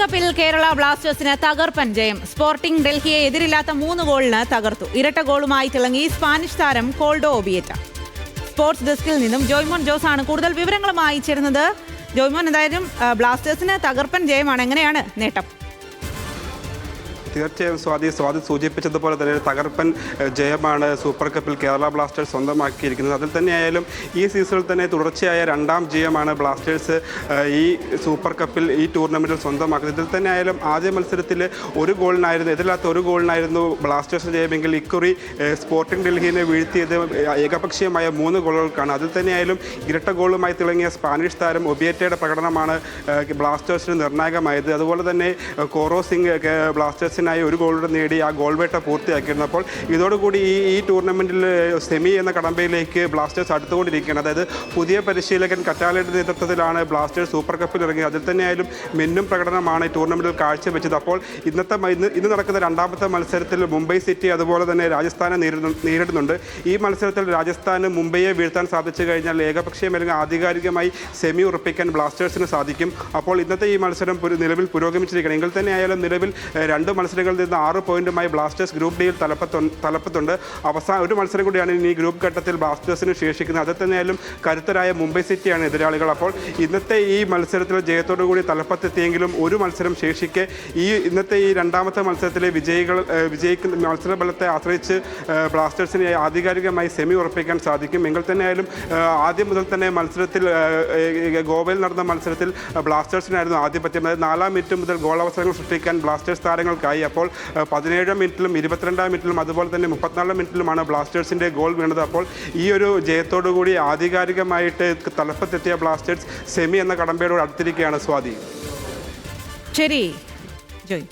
കപ്പിൽ കേരള ബ്ലാസ്റ്റേഴ്സിന് തകർപ്പൻ ജയം. സ്പോർട്ടിംഗ് ഡൽഹിയെ എതിരില്ലാത്ത മൂന്ന് ഗോളിന് തകർത്തു. ഇരട്ട ഗോളുമായി തിളങ്ങി സ്പാനിഷ് താരം കോൾഡോ ഒബിയറ്റ. സ്പോർട്സ് ഡെസ്കിൽ നിന്നും ജോയ്മോൻ ജോസ് ആണ് കൂടുതൽ വിവരങ്ങളുമായി ചേരുന്നത്. ജോയ്മോൻ എന്തായാലും ബ്ലാസ്റ്റേഴ്സിന് തകർപ്പൻ ജയമാണ്. എങ്ങനെയാണ് നേട്ടം? തീർച്ചയായും സ്വാതി സ്വാതി സൂചിപ്പിച്ചതുപോലെ തന്നെ തകർപ്പൻ ജയമാണ് സൂപ്പർ കപ്പിൽ കേരള ബ്ലാസ്റ്റേഴ്സ് സ്വന്തമാക്കിയിരിക്കുന്നത്. അതിൽ തന്നെയായാലും ഈ സീസണിൽ തന്നെ തുടർച്ചയായ രണ്ടാം ജയമാണ് ബ്ലാസ്റ്റേഴ്സ് ഈ സൂപ്പർ കപ്പിൽ ഈ ടൂർണമെന്റിൽ സ്വന്തമാക്കുന്നത്. ഇതിൽ തന്നെ ആയാലും ആദ്യ മത്സരത്തിൽ ഒരു ഗോളിനായിരുന്നു എതിരില്ലാത്ത ഒരു ഗോളിനായിരുന്നു ബ്ലാസ്റ്റേഴ്സ് ജയമെങ്കിൽ ഇക്കുറി സ്പോർട്ടിംഗ് ഡൽഹിനെ വീഴ്ത്തിയത് ഏകപക്ഷീയമായ മൂന്ന് ഗോളുകൾക്കാണ്. അതിൽ തന്നെയായാലും ഇരട്ട ഗോളുമായി തിളങ്ങിയ സ്പാനിഷ് താരം ഒബിയറ്റയുടെ പ്രകടനമാണ് ബ്ലാസ്റ്റേഴ്സിന് നിർണായകമായത്. അതുപോലെ തന്നെ കോറോ സിംഗ് ഏഹ്, ബ്ലാസ്റ്റേഴ്സിനായി ഒരു ഗോളുടെ നേടി ആ ഗോൾ വേട്ട പൂർത്തിയാക്കിയിരുന്നപ്പോൾ ഇതോടുകൂടി ഈ ഈ ടൂർണമെന്റിൽ സെമി എന്ന കടമ്പയിലേക്ക് ബ്ലാസ്റ്റേഴ്സ് അടുത്തുകൊണ്ടിരിക്കുകയാണ്. അതായത് പുതിയ പരിശീലകൻ കറ്റാലയുടെ നേതൃത്വത്തിലാണ് ബ്ലാസ്റ്റേഴ്സ് സൂപ്പർ കപ്പിൽ ഇറങ്ങിയത്. അതിൽ തന്നെയായാലും മിന്നും പ്രകടനമാണ് ടൂർണമെന്റിൽ കാഴ്ചവെച്ചത്. അപ്പോൾ ഇന്നത്തെ ഇന്ന് ഇന്ന് നടക്കുന്ന രണ്ടാമത്തെ മത്സരത്തിൽ മുംബൈ സിറ്റി അതുപോലെ തന്നെ രാജസ്ഥാനെ നേരിടുന്നു നേരിടുന്നുണ്ട്. ഈ മത്സരത്തിൽ രാജസ്ഥാന് മുംബൈയെ വീഴ്ത്താൻ സാധിച്ചു കഴിഞ്ഞാൽ ഏകപക്ഷീയം അല്ലെങ്കിൽ ആധികാരികമായി സെമി ഉറപ്പിക്കാൻ ബ്ലാസ്റ്റേഴ്സിന് സാധിക്കും. അപ്പോൾ ഇന്നത്തെ ഈ മത്സരം നിലവിൽ പുരോഗമിച്ചിരിക്കണം എങ്കിൽ തന്നെയായാലും നിലവിൽ രണ്ട് രണ്ട് മത്സരങ്ങളിൽ നിന്ന് ആറ് പോയിന്റുമായി ബ്ലാസ്റ്റേഴ്സ് ഗ്രൂപ്പ് ഡിയിൽ തലപ്പത്തു തലപ്പത്തുണ്ട്. അവസാന ഒരു മത്സരം കൂടിയാണ് ഇനി ഗ്രൂപ്പ് ഘട്ടത്തിൽ ബ്ലാസ്റ്റേഴ്സിന് ശേഷിക്കുന്നത്. അത് തന്നെയായാലും കരുത്തരായ മുംബൈ സിറ്റിയാണ് എതിരാളികൾ അപ്പോൾ ഇന്നത്തെ ഈ മത്സരത്തിൽ ജയത്തോടു കൂടി തലപ്പത്തെത്തിയെങ്കിലും ഒരു മത്സരം ശേഷിക്കെ ഈ ഇന്നത്തെ ഈ രണ്ടാമത്തെ മത്സരത്തിലെ വിജയികൾ വിജയിക്കുന്ന മത്സരബലത്തെ ആശ്രയിച്ച് ബ്ലാസ്റ്റേഴ്സിനെ ആധികാരികമായി സെമി ഉറപ്പിക്കാൻ സാധിക്കും. എങ്കിൽ തന്നെയായാലും ആദ്യം മുതൽ തന്നെ മത്സരത്തിൽ ഗോവയിൽ നടന്ന മത്സരത്തിൽ ബ്ലാസ്റ്റേഴ്സിനായിരുന്നു ആധിപത്യം. അതായത് നാലാം മിനിറ്റ് മുതൽ ഗോൾ അവസരങ്ങൾ സൃഷ്ടിക്കാൻ ബ്ലാസ്റ്റേഴ്സ് താരങ്ങൾക്കായി. അപ്പോൾ പതിനേഴാം മിനിറ്റിലും ഇരുപത്തിരണ്ടാം മിനിറ്റിലും അതുപോലെ തന്നെ മുപ്പത്തിനാലാം മിനിറ്റിലുമാണ് ബ്ലാസ്റ്റേഴ്സിന്റെ ഗോൾ വീണത്. അപ്പോൾ ഈ ഒരു ജയത്തോടുകൂടി ആധികാരികമായിട്ട് തലപ്പത്തെത്തിയ ബ്ലാസ്റ്റേഴ്സ് സെമി എന്ന കടമ്പയോട് അടുത്തിരിക്കുകയാണ് സ്വാതി. ശരി. ജോയ്.